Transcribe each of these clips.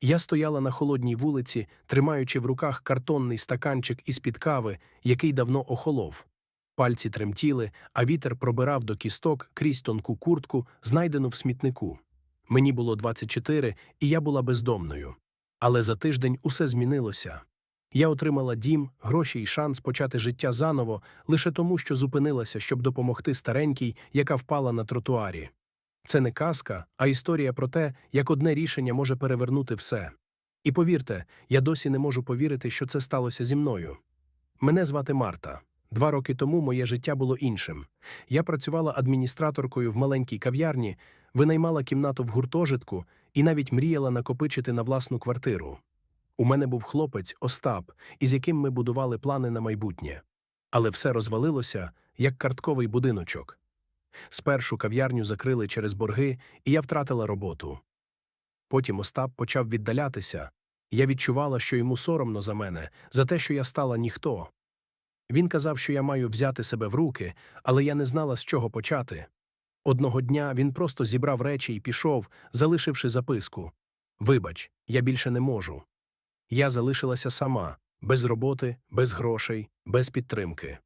Я стояла на холодній вулиці, тримаючи в руках картонний стаканчик із-під кави, який давно охолов. Пальці тремтіли, а вітер пробирав до кісток крізь тонку куртку, знайдену в смітнику. Мені було 24, і я була бездомною. Але за тиждень усе змінилося. Я отримала дім, гроші і шанс почати життя заново лише тому, що зупинилася, щоб допомогти старенькій, яка впала на тротуарі. Це не казка, а історія про те, як одне рішення може перевернути все. І повірте, я досі не можу повірити, що це сталося зі мною. Мене звати Марта. Два роки тому моє життя було іншим. Я працювала адміністраторкою в маленькій кав'ярні, винаймала кімнату в гуртожитку і навіть мріяла накопичити на власну квартиру. У мене був хлопець Остап, із яким ми будували плани на майбутнє. Але все розвалилося, як картковий будиночок. Спершу кав'ярню закрили через борги, і я втратила роботу. Потім Остап почав віддалятися. Я відчувала, що йому соромно за мене, за те, що я стала ніхто. Він казав, що я маю взяти себе в руки, але я не знала, з чого почати. Одного дня він просто зібрав речі і пішов, залишивши записку Вибач, я більше не можу. Я залишилася сама, без роботи, без грошей, без підтримки.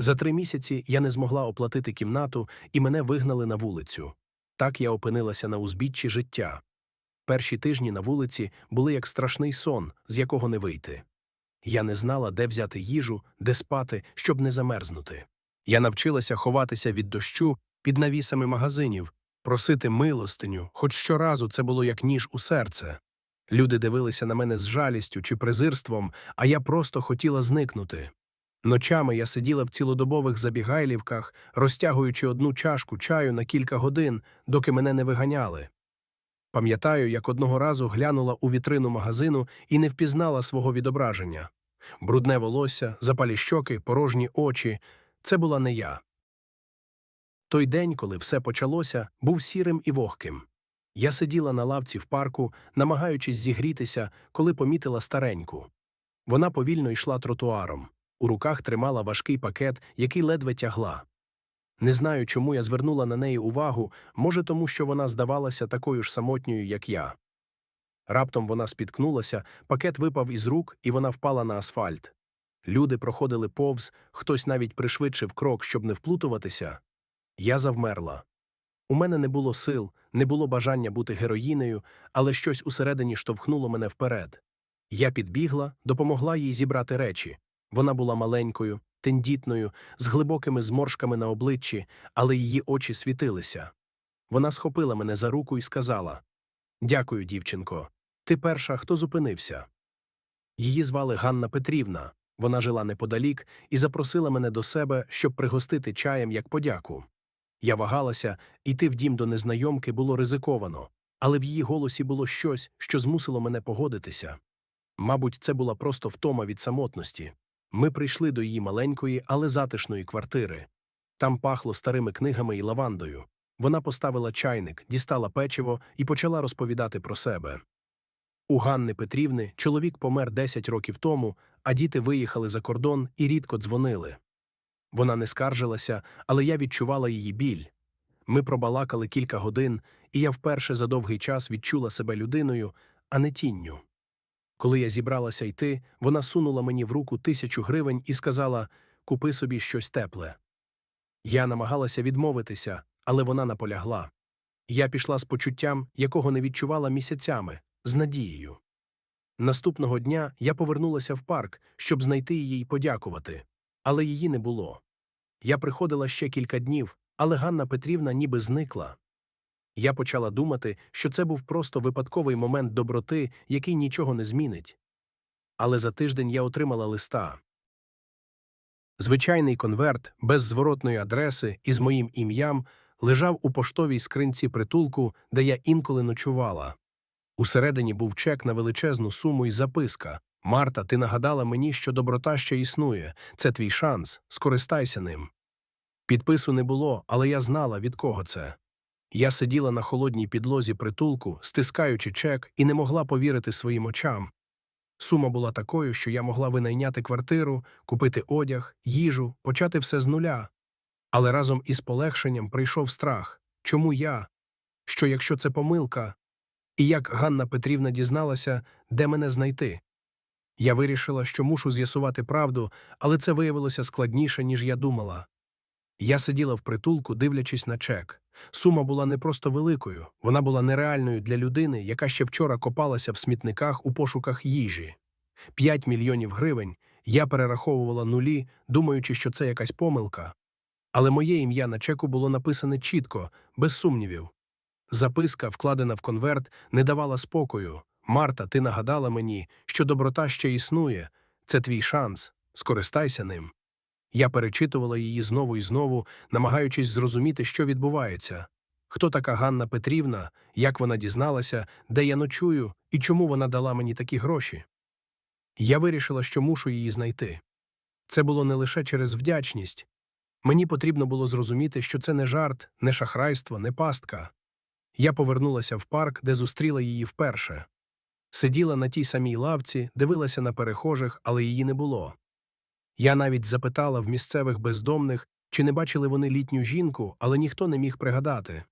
За три місяці я не змогла оплатити кімнату, і мене вигнали на вулицю. Так я опинилася на узбіччі життя. Перші тижні на вулиці були як страшний сон, з якого не вийти. Я не знала, де взяти їжу, де спати, щоб не замерзнути. Я навчилася ховатися від дощу під навісами магазинів, просити милостиню, хоч щоразу це було як ніж у серце. Люди дивилися на мене з жалістю чи презирством, а я просто хотіла зникнути. Ночами я сиділа в цілодобових забігайлівках, розтягуючи одну чашку чаю на кілька годин, доки мене не виганяли. Пам'ятаю, як одного разу глянула у вітрину магазину і не впізнала свого відображення. Брудне волосся, запалі щоки, порожні очі це була не я. Той день, коли все почалося, був сірим і вогким. Я сиділа на лавці в парку, намагаючись зігрітися, коли помітила стареньку. Вона повільно йшла тротуаром. У руках тримала важкий пакет, який ледве тягла. Не знаю, чому я звернула на неї увагу, може, тому що вона здавалася такою ж самотньою, як я. Раптом вона спіткнулася, пакет випав із рук, і вона впала на асфальт. Люди проходили повз, хтось навіть пришвидшив крок, щоб не вплутуватися. Я завмерла. У мене не було сил, не було бажання бути героїнею, але щось усередині штовхнуло мене вперед. Я підбігла, допомогла їй зібрати речі. Вона була маленькою, тендітною, з глибокими зморшками на обличчі, але її очі світилися. Вона схопила мене за руку і сказала Дякую, дівчинко. Ти перша, хто зупинився. Її звали Ганна Петрівна. Вона жила неподалік і запросила мене до себе, щоб пригостити чаєм як подяку. Я вагалася, йти в дім до незнайомки було ризиковано, але в її голосі було щось, що змусило мене погодитися. Мабуть, це була просто втома від самотності. Ми прийшли до її маленької, але затишної квартири. Там пахло старими книгами і лавандою. Вона поставила чайник, дістала печиво і почала розповідати про себе. У Ганни Петрівни чоловік помер 10 років тому, а діти виїхали за кордон і рідко дзвонили. Вона не скаржилася, але я відчувала її біль. Ми пробалакали кілька годин, і я вперше за довгий час відчула себе людиною, а не тінню. Коли я зібралася йти, вона сунула мені в руку тисячу гривень і сказала Купи собі щось тепле. Я намагалася відмовитися, але вона наполягла. Я пішла з почуттям, якого не відчувала місяцями, з надією. Наступного дня я повернулася в парк, щоб знайти її і подякувати, але її не було. Я приходила ще кілька днів, але Ганна Петрівна ніби зникла. Я почала думати, що це був просто випадковий момент доброти, який нічого не змінить. Але за тиждень я отримала листа. Звичайний конверт без зворотної адреси і з моїм ім'ям лежав у поштовій скринці притулку, де я інколи ночувала. Усередині був чек на величезну суму і записка Марта, ти нагадала мені, що доброта ще існує. Це твій шанс, скористайся ним. Підпису не було, але я знала, від кого це. Я сиділа на холодній підлозі притулку, стискаючи чек, і не могла повірити своїм очам. Сума була такою, що я могла винайняти квартиру, купити одяг, їжу, почати все з нуля. Але разом із полегшенням прийшов страх чому я? Що якщо це помилка? і як Ганна Петрівна дізналася, де мене знайти. Я вирішила, що мушу з'ясувати правду, але це виявилося складніше, ніж я думала. Я сиділа в притулку, дивлячись на чек. Сума була не просто великою, вона була нереальною для людини, яка ще вчора копалася в смітниках у пошуках їжі. П'ять мільйонів гривень я перераховувала нулі, думаючи, що це якась помилка. Але моє ім'я на чеку було написане чітко, без сумнівів. Записка, вкладена в конверт, не давала спокою. Марта, ти нагадала мені, що доброта ще існує. Це твій шанс. Скористайся ним. Я перечитувала її знову і знову, намагаючись зрозуміти, що відбувається. Хто така Ганна Петрівна, як вона дізналася, де я ночую і чому вона дала мені такі гроші? Я вирішила, що мушу її знайти. Це було не лише через вдячність. Мені потрібно було зрозуміти, що це не жарт, не шахрайство, не пастка. Я повернулася в парк, де зустріла її вперше. Сиділа на тій самій лавці, дивилася на перехожих, але її не було. Я навіть запитала в місцевих бездомних, чи не бачили вони літню жінку, але ніхто не міг пригадати.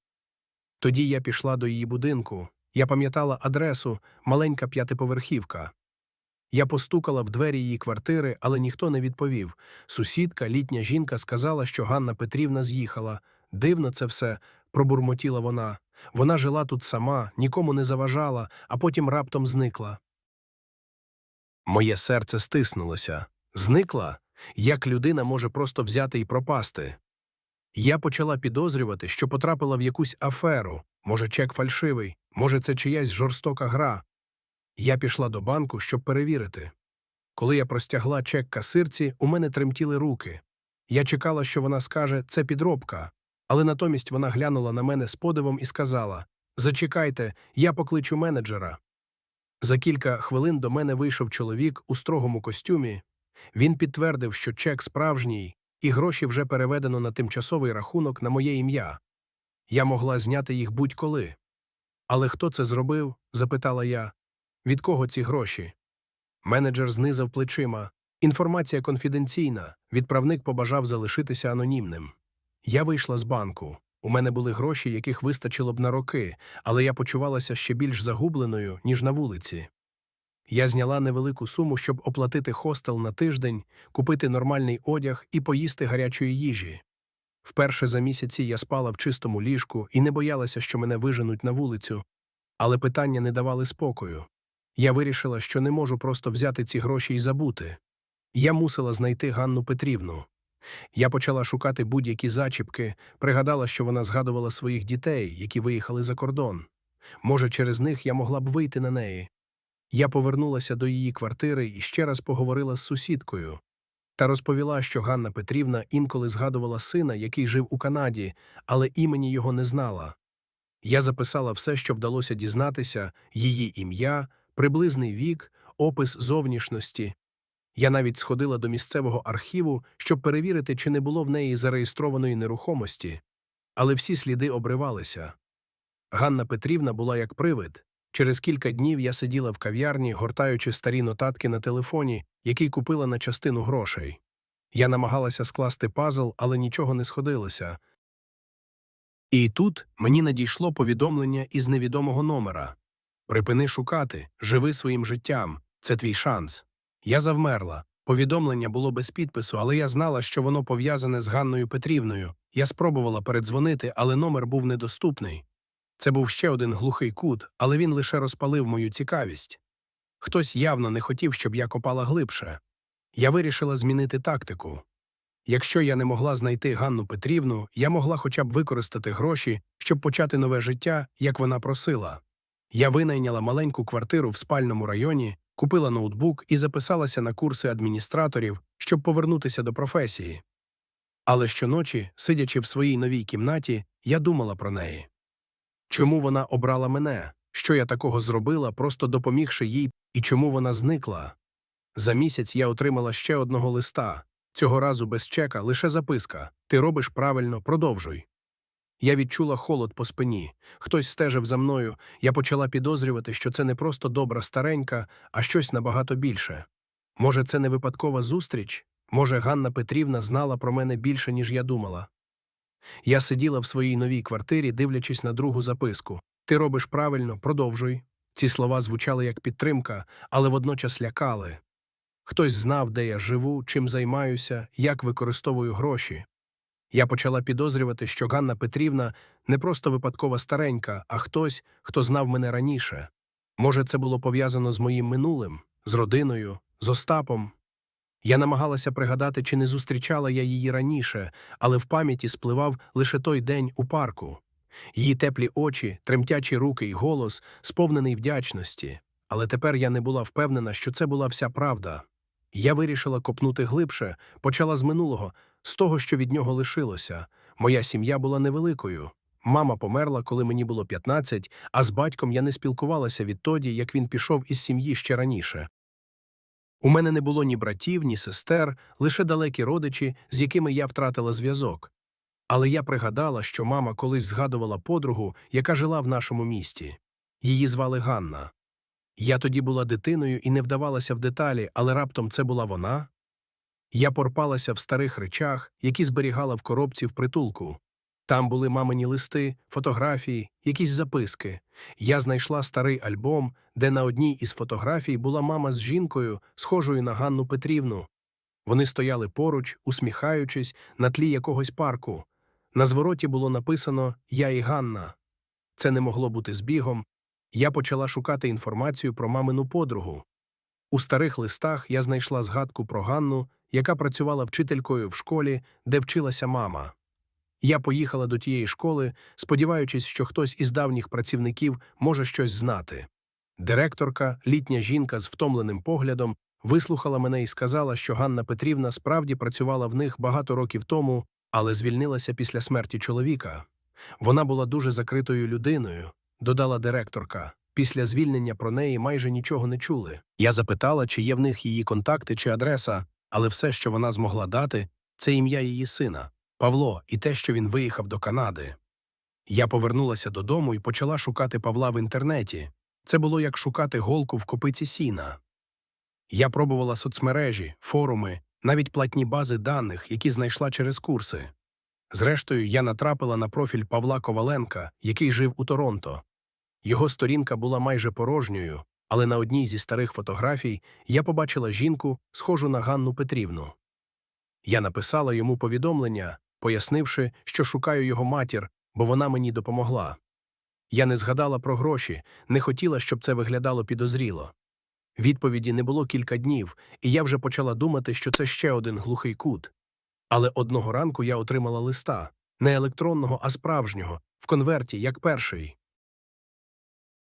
Тоді я пішла до її будинку. Я пам'ятала адресу маленька п'ятиповерхівка. Я постукала в двері її квартири, але ніхто не відповів. Сусідка, літня жінка, сказала, що Ганна Петрівна з'їхала. Дивно це все, пробурмотіла вона. Вона жила тут сама, нікому не заважала, а потім раптом зникла. Моє серце стиснулося. Зникла? Як людина може просто взяти і пропасти? Я почала підозрювати, що потрапила в якусь аферу. Може, чек фальшивий, може, це чиясь жорстока гра. Я пішла до банку, щоб перевірити. Коли я простягла чек касирці, у мене тремтіли руки. Я чекала, що вона скаже це підробка, але натомість вона глянула на мене з подивом і сказала Зачекайте, я покличу менеджера. За кілька хвилин до мене вийшов чоловік у строгому костюмі. Він підтвердив, що чек справжній, і гроші вже переведено на тимчасовий рахунок на моє ім'я. Я могла зняти їх будь-коли. Але хто це зробив? запитала я. Від кого ці гроші? Менеджер знизав плечима. Інформація конфіденційна. Відправник побажав залишитися анонімним. Я вийшла з банку. У мене були гроші, яких вистачило б на роки, але я почувалася ще більш загубленою, ніж на вулиці. Я зняла невелику суму, щоб оплатити хостел на тиждень, купити нормальний одяг і поїсти гарячої їжі. Вперше за місяці я спала в чистому ліжку і не боялася, що мене виженуть на вулицю, але питання не давали спокою. Я вирішила, що не можу просто взяти ці гроші і забути. Я мусила знайти Ганну Петрівну. Я почала шукати будь-які зачіпки, пригадала, що вона згадувала своїх дітей, які виїхали за кордон. Може, через них я могла б вийти на неї. Я повернулася до її квартири і ще раз поговорила з сусідкою та розповіла, що Ганна Петрівна інколи згадувала сина, який жив у Канаді, але імені його не знала. Я записала все, що вдалося дізнатися, її ім'я, приблизний вік, опис зовнішності. Я навіть сходила до місцевого архіву, щоб перевірити, чи не було в неї зареєстрованої нерухомості, але всі сліди обривалися. Ганна Петрівна була як привид. Через кілька днів я сиділа в кав'ярні, гортаючи старі нотатки на телефоні, який купила на частину грошей. Я намагалася скласти пазл, але нічого не сходилося. І тут мені надійшло повідомлення із невідомого номера Припини шукати, живи своїм життям, це твій шанс. Я завмерла. Повідомлення було без підпису, але я знала, що воно пов'язане з Ганною Петрівною. Я спробувала передзвонити, але номер був недоступний. Це був ще один глухий кут, але він лише розпалив мою цікавість. Хтось явно не хотів, щоб я копала глибше. Я вирішила змінити тактику. Якщо я не могла знайти Ганну Петрівну, я могла хоча б використати гроші, щоб почати нове життя, як вона просила. Я винайняла маленьку квартиру в спальному районі, купила ноутбук і записалася на курси адміністраторів, щоб повернутися до професії. Але щоночі, сидячи в своїй новій кімнаті, я думала про неї. Чому вона обрала мене? Що я такого зробила, просто допомігши їй, і чому вона зникла? За місяць я отримала ще одного листа. Цього разу без чека, лише записка Ти робиш правильно, продовжуй. Я відчула холод по спині. Хтось стежив за мною. Я почала підозрювати, що це не просто добра старенька, а щось набагато більше. Може, це не випадкова зустріч? Може, Ганна Петрівна знала про мене більше, ніж я думала. Я сиділа в своїй новій квартирі, дивлячись на другу записку. Ти робиш правильно, продовжуй. Ці слова звучали як підтримка, але водночас лякали. Хтось знав, де я живу, чим займаюся, як використовую гроші. Я почала підозрювати, що Ганна Петрівна не просто випадкова старенька, а хтось, хто знав мене раніше. Може, це було пов'язано з моїм минулим, з родиною, з Остапом. Я намагалася пригадати, чи не зустрічала я її раніше, але в пам'яті спливав лише той день у парку. Її теплі очі, тремтячі руки й голос, сповнений вдячності. Але тепер я не була впевнена, що це була вся правда. Я вирішила копнути глибше, почала з минулого, з того, що від нього лишилося. Моя сім'я була невеликою. Мама померла, коли мені було 15, а з батьком я не спілкувалася відтоді, як він пішов із сім'ї ще раніше. У мене не було ні братів, ні сестер, лише далекі родичі, з якими я втратила зв'язок. Але я пригадала, що мама колись згадувала подругу, яка жила в нашому місті. Її звали Ганна. Я тоді була дитиною і не вдавалася в деталі, але раптом це була вона. Я порпалася в старих речах, які зберігала в коробці в притулку. Там були мамині листи, фотографії, якісь записки. Я знайшла старий альбом, де на одній із фотографій була мама з жінкою, схожою на Ганну Петрівну. Вони стояли поруч, усміхаючись, на тлі якогось парку. На звороті було написано Я і Ганна. Це не могло бути збігом. Я почала шукати інформацію про мамину подругу. У старих листах я знайшла згадку про Ганну, яка працювала вчителькою в школі, де вчилася мама. Я поїхала до тієї школи, сподіваючись, що хтось із давніх працівників може щось знати. Директорка, літня жінка з втомленим поглядом, вислухала мене і сказала, що Ганна Петрівна справді працювала в них багато років тому, але звільнилася після смерті чоловіка. Вона була дуже закритою людиною, додала директорка. Після звільнення про неї майже нічого не чули. Я запитала, чи є в них її контакти чи адреса, але все, що вона змогла дати, це ім'я її сина Павло, і те, що він виїхав до Канади. Я повернулася додому і почала шукати Павла в інтернеті. Це було як шукати голку в копиці сіна. Я пробувала соцмережі, форуми, навіть платні бази даних, які знайшла через курси. Зрештою, я натрапила на профіль Павла Коваленка, який жив у Торонто. Його сторінка була майже порожньою, але на одній зі старих фотографій я побачила жінку, схожу на Ганну Петрівну. Я написала йому повідомлення, пояснивши, що шукаю його матір, бо вона мені допомогла. Я не згадала про гроші, не хотіла, щоб це виглядало підозріло. Відповіді не було кілька днів, і я вже почала думати, що це ще один глухий кут. Але одного ранку я отримала листа не електронного, а справжнього, в конверті, як перший.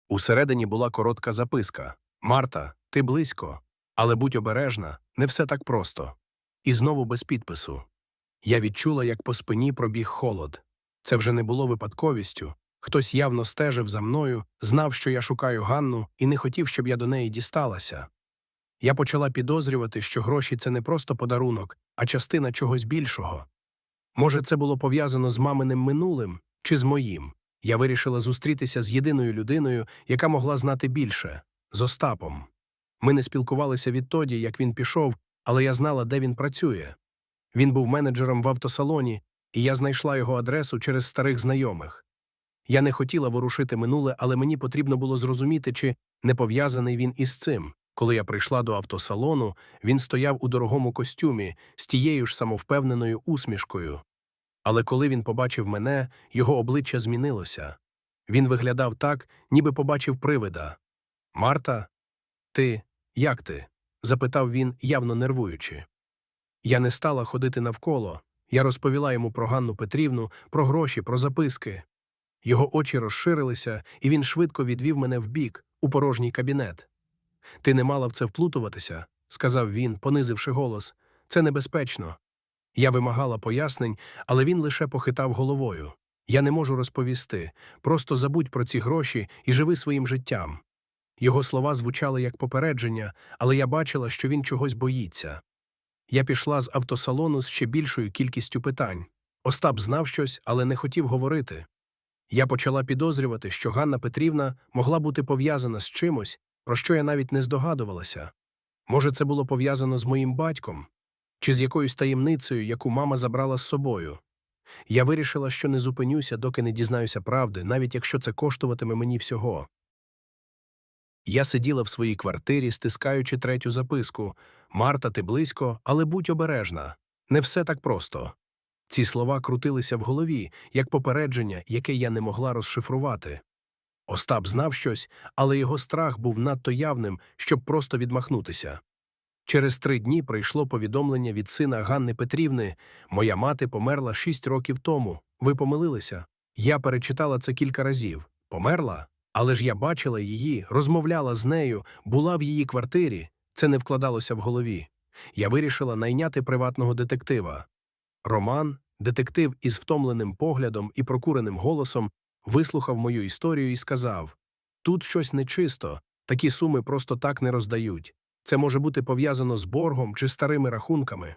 Усередині була коротка записка Марта, ти близько, але будь обережна, не все так просто. І знову без підпису. Я відчула, як по спині пробіг холод. Це вже не було випадковістю. Хтось явно стежив за мною, знав, що я шукаю Ганну, і не хотів, щоб я до неї дісталася. Я почала підозрювати, що гроші це не просто подарунок, а частина чогось більшого. Може, це було пов'язано з маминим минулим чи з моїм. Я вирішила зустрітися з єдиною людиною, яка могла знати більше з Остапом. Ми не спілкувалися відтоді, як він пішов, але я знала, де він працює. Він був менеджером в автосалоні, і я знайшла його адресу через старих знайомих. Я не хотіла ворушити минуле, але мені потрібно було зрозуміти, чи не пов'язаний він із цим. Коли я прийшла до автосалону, він стояв у дорогому костюмі з тією ж самовпевненою усмішкою. Але коли він побачив мене, його обличчя змінилося. Він виглядав так, ніби побачив привида. Марта, ти, як ти? запитав він, явно нервуючи. Я не стала ходити навколо. Я розповіла йому про Ганну Петрівну, про гроші, про записки. Його очі розширилися, і він швидко відвів мене вбік, у порожній кабінет. Ти не мала в це вплутуватися, сказав він, понизивши голос. Це небезпечно. Я вимагала пояснень, але він лише похитав головою. Я не можу розповісти. Просто забудь про ці гроші і живи своїм життям. Його слова звучали як попередження, але я бачила, що він чогось боїться. Я пішла з автосалону з ще більшою кількістю питань. Остап знав щось, але не хотів говорити. Я почала підозрювати, що Ганна Петрівна могла бути пов'язана з чимось, про що я навіть не здогадувалася. Може, це було пов'язано з моїм батьком чи з якоюсь таємницею, яку мама забрала з собою. Я вирішила, що не зупинюся, доки не дізнаюся правди, навіть якщо це коштуватиме мені всього. Я сиділа в своїй квартирі, стискаючи третю записку Марта, ти близько, але будь обережна. Не все так просто. Ці слова крутилися в голові, як попередження, яке я не могла розшифрувати. Остап знав щось, але його страх був надто явним, щоб просто відмахнутися. Через три дні прийшло повідомлення від сина Ганни Петрівни Моя мати померла шість років тому. Ви помилилися. Я перечитала це кілька разів. Померла? Але ж я бачила її, розмовляла з нею, була в її квартирі. Це не вкладалося в голові. Я вирішила найняти приватного детектива. Роман, детектив із втомленим поглядом і прокуреним голосом, вислухав мою історію і сказав Тут щось нечисто, такі суми просто так не роздають. Це може бути пов'язано з боргом чи старими рахунками.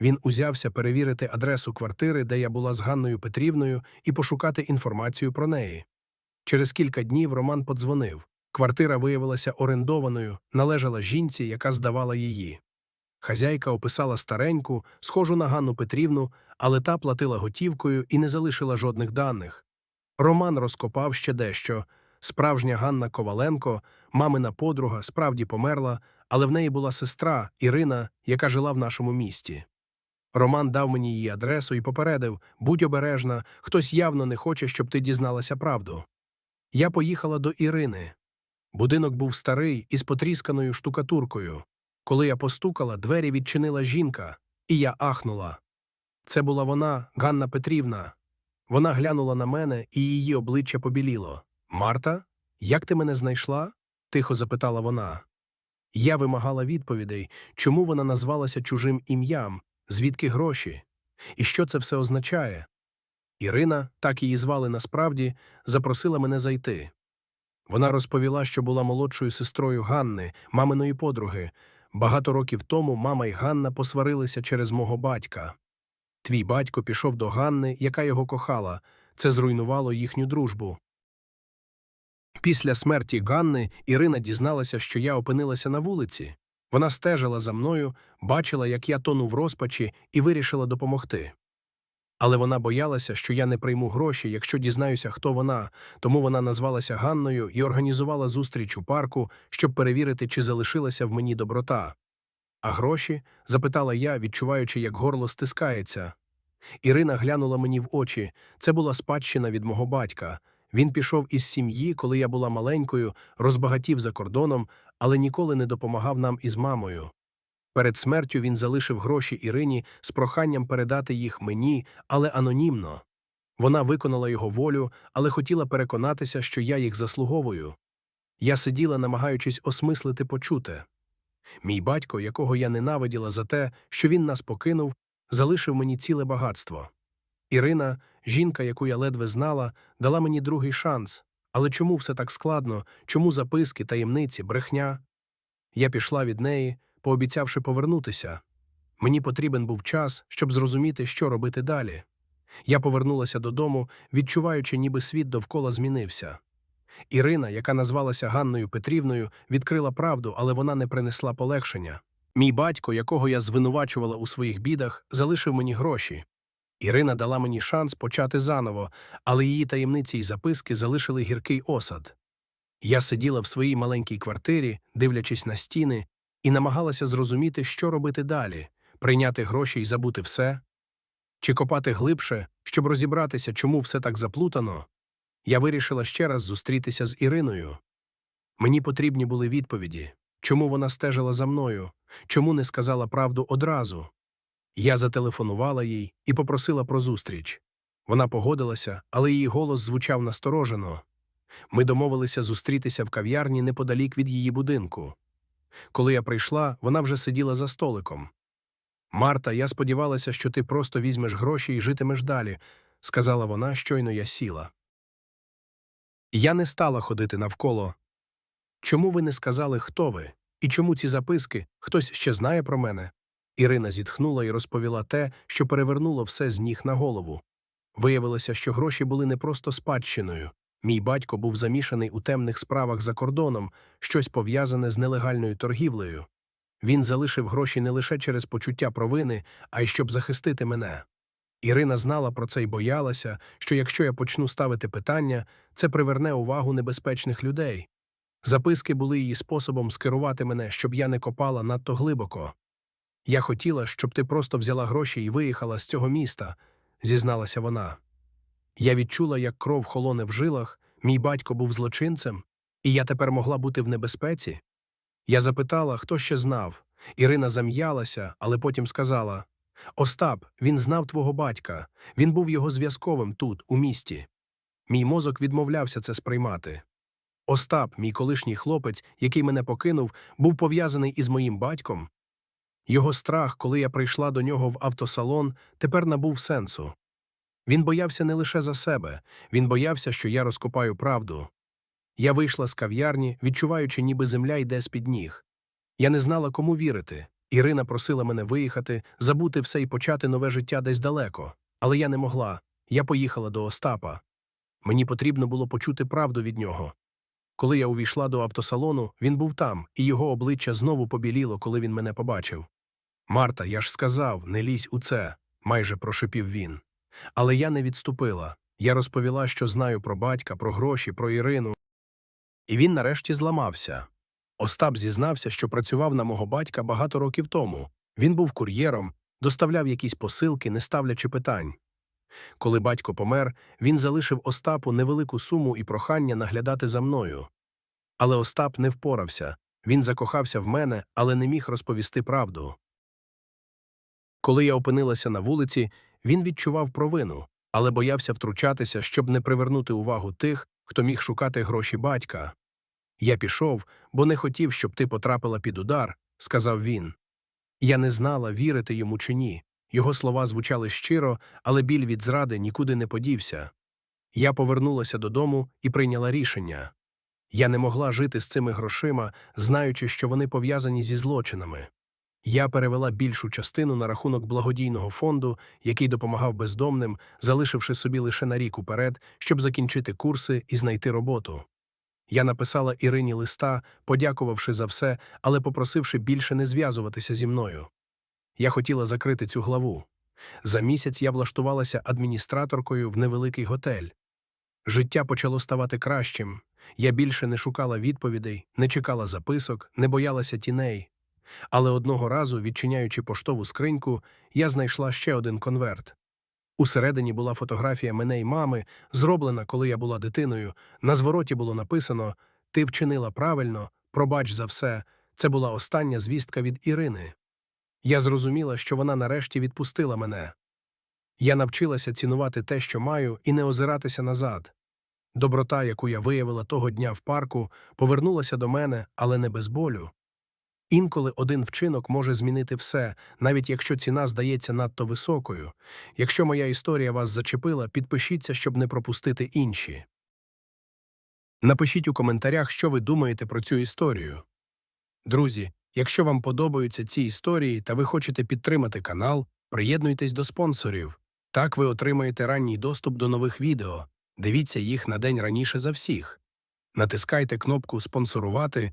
Він узявся перевірити адресу квартири, де я була з Ганною Петрівною, і пошукати інформацію про неї. Через кілька днів Роман подзвонив. Квартира виявилася орендованою, належала жінці, яка здавала її. Хазяйка описала стареньку, схожу на Ганну Петрівну, але та платила готівкою і не залишила жодних даних. Роман розкопав ще дещо. Справжня Ганна Коваленко, мамина подруга, справді померла, але в неї була сестра Ірина, яка жила в нашому місті. Роман дав мені її адресу і попередив будь обережна, хтось явно не хоче, щоб ти дізналася правду. Я поїхала до Ірини. Будинок був старий із потрісканою штукатуркою. Коли я постукала, двері відчинила жінка, і я ахнула. Це була вона, Ганна Петрівна. Вона глянула на мене, і її обличчя побіліло. Марта, як ти мене знайшла? тихо запитала вона. Я вимагала відповідей, чому вона назвалася чужим ім'ям, звідки гроші, і що це все означає. Ірина, так її звали насправді, запросила мене зайти. Вона розповіла, що була молодшою сестрою Ганни, маминої подруги. Багато років тому мама й Ганна посварилися через мого батька. Твій батько пішов до Ганни, яка його кохала. Це зруйнувало їхню дружбу. Після смерті Ганни Ірина дізналася, що я опинилася на вулиці. Вона стежила за мною, бачила, як я тону в розпачі, і вирішила допомогти. Але вона боялася, що я не прийму гроші, якщо дізнаюся, хто вона, тому вона назвалася Ганною і організувала зустріч у парку, щоб перевірити, чи залишилася в мені доброта. А гроші? запитала я, відчуваючи, як горло стискається. Ірина глянула мені в очі. Це була спадщина від мого батька. Він пішов із сім'ї, коли я була маленькою, розбагатів за кордоном, але ніколи не допомагав нам із мамою. Перед смертю він залишив гроші Ірині з проханням передати їх мені, але анонімно. Вона виконала його волю, але хотіла переконатися, що я їх заслуговую. Я сиділа, намагаючись осмислити почуте. Мій батько, якого я ненавиділа за те, що він нас покинув, залишив мені ціле багатство. Ірина, жінка, яку я ледве знала, дала мені другий шанс. Але чому все так складно? Чому записки, таємниці, брехня? Я пішла від неї, пообіцявши повернутися. Мені потрібен був час, щоб зрозуміти, що робити далі. Я повернулася додому, відчуваючи, ніби світ довкола змінився. Ірина, яка назвалася Ганною Петрівною, відкрила правду, але вона не принесла полегшення. Мій батько, якого я звинувачувала у своїх бідах, залишив мені гроші. Ірина дала мені шанс почати заново, але її таємниці й записки залишили гіркий осад. Я сиділа в своїй маленькій квартирі, дивлячись на стіни, і намагалася зрозуміти, що робити далі прийняти гроші і забути все, чи копати глибше, щоб розібратися, чому все так заплутано. Я вирішила ще раз зустрітися з Іриною. Мені потрібні були відповіді, чому вона стежила за мною, чому не сказала правду одразу. Я зателефонувала їй і попросила про зустріч. Вона погодилася, але її голос звучав насторожено. Ми домовилися зустрітися в кав'ярні неподалік від її будинку. Коли я прийшла, вона вже сиділа за столиком. Марта, я сподівалася, що ти просто візьмеш гроші і житимеш далі, сказала вона, щойно я сіла. Я не стала ходити навколо. Чому ви не сказали, хто ви? І чому ці записки? Хтось ще знає про мене? Ірина зітхнула і розповіла те, що перевернуло все з ніг на голову. Виявилося, що гроші були не просто спадщиною. Мій батько був замішаний у темних справах за кордоном, щось пов'язане з нелегальною торгівлею. Він залишив гроші не лише через почуття провини, а й щоб захистити мене. Ірина знала про це і боялася, що якщо я почну ставити питання, це приверне увагу небезпечних людей. Записки були її способом скерувати мене, щоб я не копала надто глибоко. Я хотіла, щоб ти просто взяла гроші і виїхала з цього міста, зізналася вона. Я відчула, як кров холоне в жилах, мій батько був злочинцем, і я тепер могла бути в небезпеці. Я запитала, хто ще знав. Ірина зам'ялася, але потім сказала: Остап, він знав твого батька, він був його зв'язковим тут, у місті. Мій мозок відмовлявся це сприймати. Остап, мій колишній хлопець, який мене покинув, був пов'язаний із моїм батьком. Його страх, коли я прийшла до нього в автосалон, тепер набув сенсу. Він боявся не лише за себе, він боявся, що я розкопаю правду. Я вийшла з кав'ярні, відчуваючи, ніби земля йде з-під ніг. Я не знала, кому вірити. Ірина просила мене виїхати, забути все і почати нове життя десь далеко. Але я не могла. Я поїхала до Остапа. Мені потрібно було почути правду від нього. Коли я увійшла до автосалону, він був там, і його обличчя знову побіліло, коли він мене побачив. Марта, я ж сказав, не лізь у це, майже прошипів він. Але я не відступила. Я розповіла, що знаю про батька, про гроші, про Ірину. І він нарешті зламався. Остап зізнався, що працював на мого батька багато років тому. Він був кур'єром, доставляв якісь посилки, не ставлячи питань. Коли батько помер, він залишив Остапу невелику суму і прохання наглядати за мною. Але Остап не впорався. Він закохався в мене, але не міг розповісти правду. Коли я опинилася на вулиці, він відчував провину, але боявся втручатися, щоб не привернути увагу тих, хто міг шукати гроші батька. Я пішов, бо не хотів, щоб ти потрапила під удар, сказав він. Я не знала, вірити йому чи ні. Його слова звучали щиро, але біль від зради нікуди не подівся. Я повернулася додому і прийняла рішення. Я не могла жити з цими грошима, знаючи, що вони пов'язані зі злочинами. Я перевела більшу частину на рахунок благодійного фонду, який допомагав бездомним, залишивши собі лише на рік уперед, щоб закінчити курси і знайти роботу. Я написала Ірині листа, подякувавши за все, але попросивши більше не зв'язуватися зі мною. Я хотіла закрити цю главу. За місяць я влаштувалася адміністраторкою в невеликий готель. Життя почало ставати кращим. Я більше не шукала відповідей, не чекала записок, не боялася тіней. Але одного разу, відчиняючи поштову скриньку, я знайшла ще один конверт. Усередині була фотографія мене й мами, зроблена, коли я була дитиною. На звороті було написано Ти вчинила правильно, пробач за все. Це була остання звістка від Ірини. Я зрозуміла, що вона нарешті відпустила мене. Я навчилася цінувати те, що маю, і не озиратися назад. Доброта, яку я виявила того дня в парку, повернулася до мене, але не без болю. Інколи один вчинок може змінити все, навіть якщо ціна здається надто високою. Якщо моя історія вас зачепила, підпишіться, щоб не пропустити інші. Напишіть у коментарях, що ви думаєте про цю історію. Друзі, якщо вам подобаються ці історії та ви хочете підтримати канал, приєднуйтесь до спонсорів. Так ви отримаєте ранній доступ до нових відео. Дивіться їх на день раніше за всіх. Натискайте кнопку Спонсорувати